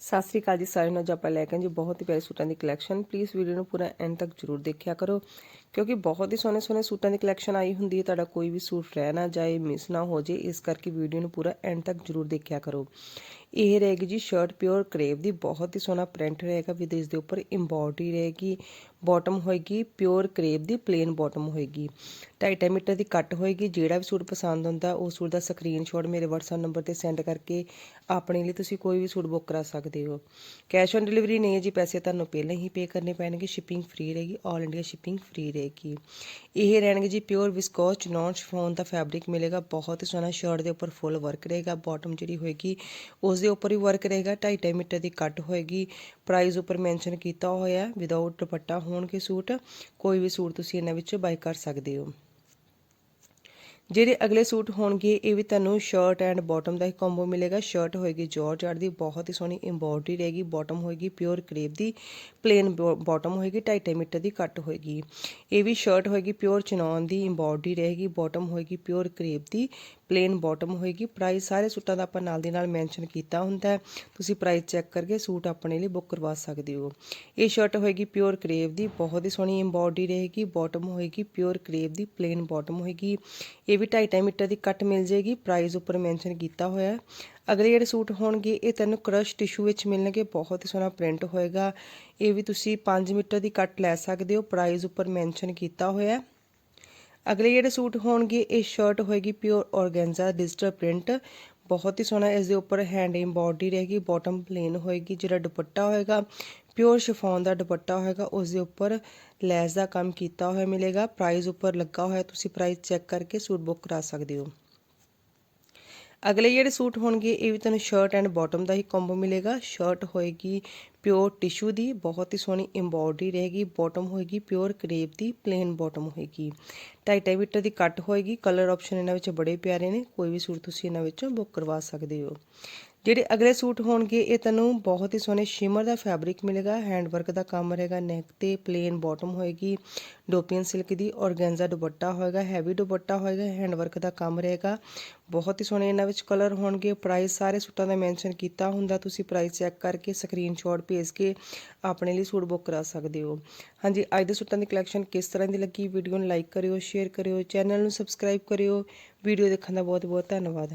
ਸਤਿ ਸ੍ਰੀ ਅਕਾਲ ਜੀ, ਸਾਰਿਆਂ ਨੂੰ ਅੱਜ ਆਪਾਂ ਲੈ ਕੇ ਆਏ ਜੀ ਬਹੁਤ ਹੀ ਪਿਆਰੇ ਸੂਟਾਂ ਦੀ ਕਲੈਕਸ਼ਨ ਪਲੀਜ਼ ਵੀਡੀਓ ਨੂੰ ਪੂਰਾ ਐਂਡ ਤੱਕ ਜਰੂਰ ਦੇਖਿਆ ਕਰੋ, ਕਿਉਂਕਿ ਬਹੁਤ ਹੀ ਸੋਹਣੇ ਸੋਹਣੇ ਸੂਟਾਂ ਦੀ ਕਲੈਕਸ਼ਨ ਆਈ ਹੁੰਦੀ ਹੈ, ਤੁਹਾਡਾ ਕੋਈ ਵੀ ਸੂਟ ਰਹਿ ਨਾ ਜਾਏ ਮਿਸ ਨਾ ਹੋ ਜੇ ਇਸ ਕਰਕੇ ਵੀਡੀਓ ਨੂੰ ਪੂਰਾ ਐਂਡ ਤੱਕ ਜਰੂਰ ਦੇਖਿਆ ਕਰੋ। ਇਹ ਰਹੇਗੀ ਜੀ ਸ਼ਰਟ ਪਿਓਰ ਕਰੇਵ ਦੀ, ਬਹੁਤ ਹੀ ਸੋਹਣਾ ਪ੍ਰਿੰਟ ਰਹੇਗਾ ਵਿਦ ਇਸ ਦੇ ਉੱਪਰ ਐਮਬੋਡਰੀ ਰਹੇਗੀ ਬਾਟਮ ਹੋਏਗੀ ਪਿਓਰ ਕਰੇਵ ਦੀ ਪਲੇਨ ਬਾਟਮ ਹੋਏਗੀ। 2.5 ਮੀਟਰ ਦੀ ਕੱਟ ਹੋਏਗੀ, ਜਿਹੜਾ ਵੀ ਸੂਟ ਪਸੰਦ ਹੁੰਦਾ ਉਹ ਸੂਟ ਦਾ ਸਕਰੀਨਸ਼ਾਟ ਮੇਰੇ WhatsApp ਨੰਬਰ ਤੇ ਸੈਂਡ ਕਰਕੇ ਆਪਣੇ ਲਈ ਤੁਸੀਂ ਕੋਈ ਵੀ ਸੂਟ ਬੁੱਕ ਕਰਾ ਸਕਦੇ ਹੋ। ਕੈਸ਼ ਔਨ ਡਿਲੀਵਰੀ ਨਹੀਂ ਹੈ ਜੀ, ਪੈਸੇ ਤੁਹਾਨੂੰ ਪਹਿਲਾਂ ਹੀ ਪੇ ਕਰਨੇ ਪੈਣਗੇ ਸ਼ਿਪਿੰਗ ਫ੍ਰੀ ਰਹੇਗੀ 올 ਇੰਡੀਆ ਸ਼ਿਪਿੰਗ ਫ੍ਰੀ ਰਹੇਗੀ। ਇਹ ਰਹਿਣਗੇ ਜੀ ਪਿਓਰ ਵਿਸਕੋਸ ਨੌਨ ਸ਼ਿਫੋਨ ਦਾ ਫੈਬਰਿਕ ਮਿਲੇਗਾ, ਬਹੁਤ ਹੀ ਸੋਹਣਾ ਸ਼ਰਟ ਦੇ ਉੱਪਰ ਫੁੱਲ ਵਰਕ ਰਹੇਗਾ ਬਾਟਮ ਜਿਹੜੀ ਹੋਏਗੀ, ਉਸ ਉਸ ਦੇ ਉੱਪਰ ਵੀ ਵਰਕ ਰਹੇਗਾ 2.5 ਮੀਟਰ ਦੀ ਕੱਟ ਹੋਏਗੀ। ਪ੍ਰਾਈਸ ਉੱਪਰ ਮੈਂਸ਼ਨ ਕੀਤਾ ਹੋਇਆ ਵਿਦਆਊਟ ਦੁਪੱਟਾ ਹੋਣਗੇ ਸੂਟ, ਕੋਈ ਵੀ ਸੂਟ ਤੁਸੀਂ ਇਹਨਾਂ ਵਿੱਚੋਂ ਬਾਈ ਕਰ ਸਕਦੇ ਹੋ। ਜਿਹੜੇ ਅਗਲੇ ਸੂਟ ਹੋਣਗੇ, ਇਹ ਵੀ ਤੁਹਾਨੂੰ ਸ਼ਰਟ ਐਂਡ ਬਾਟਮ ਦਾ ਹੀ ਕੰਬੋ ਮਿਲੇਗਾ। ਸ਼ਰਟ ਹੋਏਗੀ ਜਾਰਜਟ ਦੀ, ਬਹੁਤ ਹੀ ਸੋਹਣੀ ਐਮਬੋਡਰੀ ਰਹੇਗੀ। ਬਾਟਮ ਹੋਏਗੀ ਪਿਓਰ ਕਰੇਪ ਦੀ ਪਲੇਨ ਬਾਟਮ ਹੋਏਗੀ 2.5 ਮੀਟਰ ਦੀ ਕੱਟ ਹੋਏਗੀ। ਇਹ ਵੀ ਸ਼ਰਟ ਹੋਏਗੀ ਪਿਓਰ ਚਨੌਨ ਦੀ ਐਮਬੋਡਰੀ ਰਹੇਗੀ। ਬਾਟਮ ਹੋਏਗੀ ਪਿਓਰ ਕਰੇਪ ਦੀ ਪਲੇਨ ਬਾਟਮ ਹੋਏਗੀ। ਪ੍ਰਾਈਸ ਸਾਰੇ ਸੂਟਾਂ ਦਾ ਆਪਾਂ ਨਾਲ ਦੀ ਨਾਲ ਮੈਂਸ਼ਨ ਕੀਤਾ ਹੁੰਦਾ ਹੈ। ਤੁਸੀਂ ਪ੍ਰਾਈਸ ਚੈੱਕ ਕਰਕੇ ਸੂਟ ਆਪਣੇ ਲਈ ਬੁੱਕ ਕਰਵਾ ਸਕਦੇ ਹੋ। ਇਹ ਸ਼ਰਟ ਹੋਏਗੀ ਪਿਓਰ ਕਰੇਵ ਦੀ, ਬਹੁਤ ਹੀ ਸੋਹਣੀ ਐਮਬੋਡਰੀ ਰਹੇਗੀ। ਬਾਟਮ ਹੋਏਗੀ ਪਿਓਰ ਕਰੇਵ ਦੀ ਪਲੇਨ ਬਾਟਮ ਹੋਏਗੀ। ਇਹ ਇਹ ਵੀ 2.5 ਮੀਟਰ ਦੀ ਕੱਟ ਮਿਲ ਜੇਗੀ ਪ੍ਰਾਈਸ ਉੱਪਰ ਮੈਂਸ਼ਨ ਕੀਤਾ ਹੋਇਆ ਹੈ। ਅਗਲੇ ਜਿਹੜੇ ਸੂਟ ਹੋਣਗੇ, ਇਹ ਤੈਨੂੰ ਕਰਸ਼ ਟਿਸ਼ੂ ਵਿੱਚ ਮਿਲਣਗੇ, ਬਹੁਤ ਹੀ ਸੋਹਣਾ ਪ੍ਰਿੰਟ ਹੋਏਗਾ। ਇਹ ਵੀ ਤੁਸੀਂ 5 ਮੀਟਰ ਦੀ ਕੱਟ ਲੈ ਸਕਦੇ ਹੋ ਪ੍ਰਾਈਸ ਉੱਪਰ ਮੈਂਸ਼ਨ ਕੀਤਾ ਹੋਇਆ ਹੈ। ਅਗਲੇ ਜਿਹੜੇ ਸੂਟ ਹੋਣਗੇ, ਇਹ ਸ਼ਰਟ ਹੋਏਗੀ ਪਿਓਰ ਔਰਗੈਂਜ਼ਾ ਡਿਜੀਟਲ ਪ੍ਰਿੰਟ ਬਹੁਤ ਹੀ ਸੋਹਣਾ ਇਸ ਦੇ ਉੱਪਰ ਹੈਂਡ ਐਮਬੋਡਰੀ ਰਹੇਗੀ ਬਾਟਮ ਪਲੇਨ ਹੋਏਗੀ, ਜਿਹੜਾ ਦੁਪੱਟਾ ਹੋਏਗਾ ਪਿਓਰ ਸ਼ਿਫੋਨ ਦਾ ਦੁਪੱਟਾ ਹੋਏਗਾ, ਉਸ ਦੇ ਉੱਪਰ ਲੈਸ ਦਾ ਕੰਮ ਕੀਤਾ ਹੋਇਆ ਮਿਲੇਗਾ ਪ੍ਰਾਈਸ ਉੱਪਰ ਲੱਗਾ ਹੋਇਆ, ਤੁਸੀਂ ਪ੍ਰਾਈਸ ਚੈੱਕ ਕਰਕੇ ਸੂਟ ਬੁੱਕ ਕਰਾ ਸਕਦੇ ਹੋ। ਅਗਲੇ ਜਿਹੜੇ ਸੂਟ ਹੋਣਗੇ, ਇਹ ਵੀ ਤੁਹਾਨੂੰ ਸ਼ਰਟ ਐਂਡ ਬਾਟਮ ਦਾ ਹੀ ਕੰਬੋ ਮਿਲੇਗਾ ਸ਼ਰਟ ਹੋਏਗੀ ਪਿਓਰ ਟਿਸ਼ੂ ਦੀ ਬਹੁਤ ਹੀ ਸੋਹਣੀ ਐਮਬੋਡਰੀ ਰਹੇਗੀ ਬਾਟਮ ਹੋਏਗੀ ਪਿਓਰ ਕਰੇਪ ਦੀ ਪਲੇਨ ਬਾਟਮ ਹੋਏਗੀ। 2.5 ਮੀਟਰ ਦੀ ਕੱਟ ਹੋਏਗੀ ਕਲਰ ਆਪਸ਼ਨ ਇਹਨਾਂ ਵਿੱਚ ਬੜੇ ਪਿਆਰੇ ਨੇ, ਕੋਈ ਵੀ ਸੂਟ ਤੁਸੀਂ ਇਹਨਾਂ ਵਿੱਚੋਂ ਬੁੱਕ ਕਰਵਾ ਸਕਦੇ ਹੋ। ਜਿਹੜੇ ਅਗਲੇ ਸੂਟ ਹੋਣਗੇ, ਇਹ ਤੁਹਾਨੂੰ ਬਹੁਤ ਹੀ ਸੋਹਣੇ ਸ਼ਿਮਰ ਦਾ ਫੈਬਰਿਕ ਮਿਲੇਗਾ ਹੈਂਡ ਵਰਕ ਦਾ ਕੰਮ ਰਹੇਗਾ ਨੈਕ ਤੇ ਪਲੇਨ ਬਾਟਮ ਹੋਏਗੀ ਡੋਪੀਅਨ ਸਿਲਕ ਦੀ ਔਰਗੈਂਜ਼ਾ ਦੁਪੱਟਾ ਹੋਏਗਾ ਹੈਵੀ ਦੁਪੱਟਾ ਹੋਏਗਾ ਹੈਂਡ ਵਰਕ ਦਾ ਕੰਮ ਰਹੇਗਾ। ਬਹੁਤ ਹੀ ਸੋਹਣੇ ਇਹਨਾਂ ਵਿੱਚ ਕਲਰ ਹੋਣਗੇ ਪ੍ਰਾਈਸ ਸਾਰੇ ਸੂਟਾਂ ਦਾ ਮੈਂਸ਼ਨ ਕੀਤਾ ਹੁੰਦਾ, ਤੁਸੀਂ ਪ੍ਰਾਈਸ ਚੈੱਕ ਕਰਕੇ ਸਕਰੀਨਸ਼ਾਟ ਭੇਜ ਕੇ ਆਪਣੇ ਲਈ ਸੂਟ ਬੁੱਕ ਕਰਾ ਸਕਦੇ ਹੋ। ਹਾਂਜੀ, ਅੱਜ ਦੇ ਸੂਟਾਂ ਦੀ ਕਲੈਕਸ਼ਨ ਕਿਸ ਤਰ੍ਹਾਂ ਦੀ ਲੱਗੀ? ਵੀਡੀਓ ਨੂੰ ਲਾਈਕ ਕਰਿਓ ਸ਼ੇਅਰ ਕਰਿਓ ਚੈਨਲ ਨੂੰ ਸਬਸਕ੍ਰਾਈਬ ਕਰਿਓ। ਵੀਡੀਓ ਦੇਖਣ ਦਾ ਬਹੁਤ ਬਹੁਤ ਧੰਨਵਾਦ।